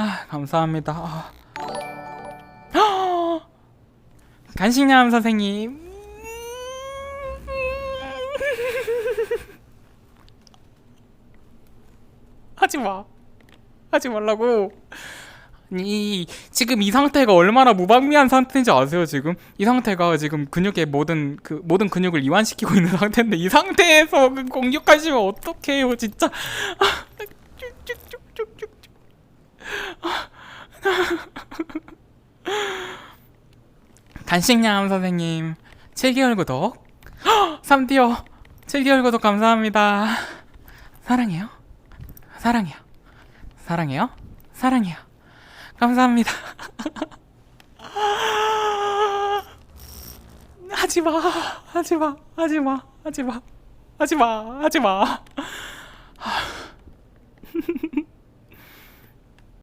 아 감사합니다. 아. 간식냠 선생님. 하지 마. 하지 말라고. 아니 지금 이 상태가 얼마나 무방비한 상태인지 아세요 지금 이 상태가 지금 근육의 모든 그 모든 근육을 이완시키고 있는 상태인데 이 상태에서 그 공격하시면 어떡해요 진짜 간식냥 선생님 7개월 구독. 3디어. 7개월 구독 감사합니다. 사랑해요. 사랑해요. 사랑해요. 사랑해요. 감사합니다. 하지 마, 하지 마, 하지 마, 하지 마, 하지 마, 하지 마.